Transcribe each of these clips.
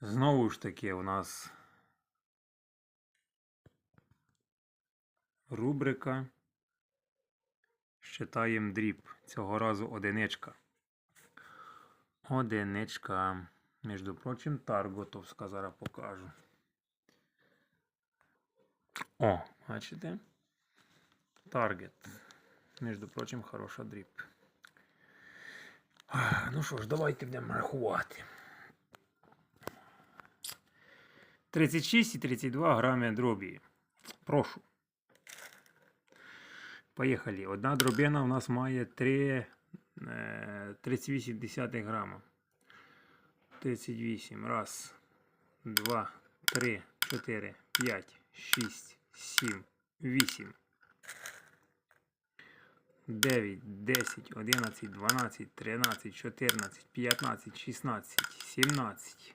Знову ж таки, у нас рубрика Считаємо дріб. Цього разу одиничка. Одиничка. Між прочим, Тарготовська зараз покажу. О, бачите? Таргет. Між прочим, хороша дріб. Ну що ж, давайте будемо рахувати. 36 і 32 грами дробі. Прошу. Поїхали. Одна дробина у нас має 3, е, 38 грама. 38. Раз, два, три, чотири, п'ять, шість, сім, вісім. 9, 10, 11, 12, 13, 14, 15, 16, 17,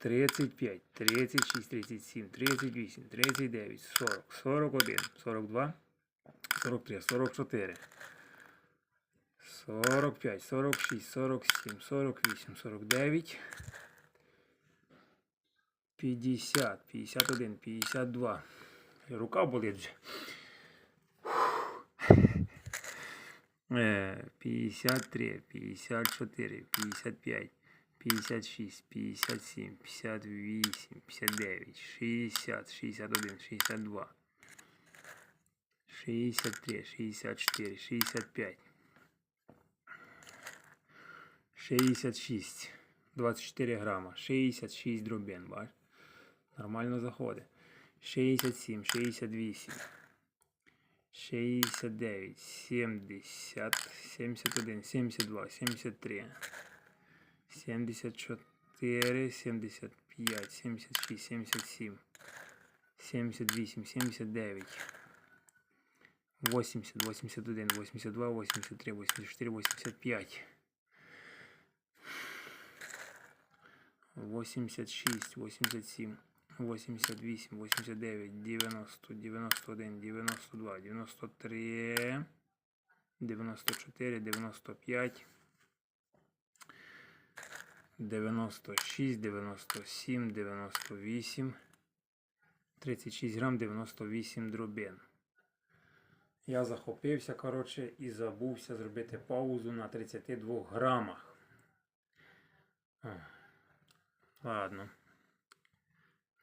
35, 36, 37, 38, 39, 40, 41, 42, 43, 44, 45, 46, 47, 48, 49, 50, 51, 52. Рука болить вже. Е, 53, 54, 55, 56, 57, 58, 59, 60, 61, 62, 63, 64, 65, 66, 24 грама, 66 дробин, бач? Нормально заходить. 67, 68, 69, 70, 71, 72, 73, 74, 75, 76, 77, 78, 79, 80, 81, 82, 83, 84, 85, 86, 87, 88, 89, 90, 91, 92, 93, 94, 95, 96, 97, 98, 36 грам, 98 дробин. Я захопився, коротше, і забувся зробити паузу на 32 грамах. О, Ладно.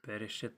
Пересчитаю.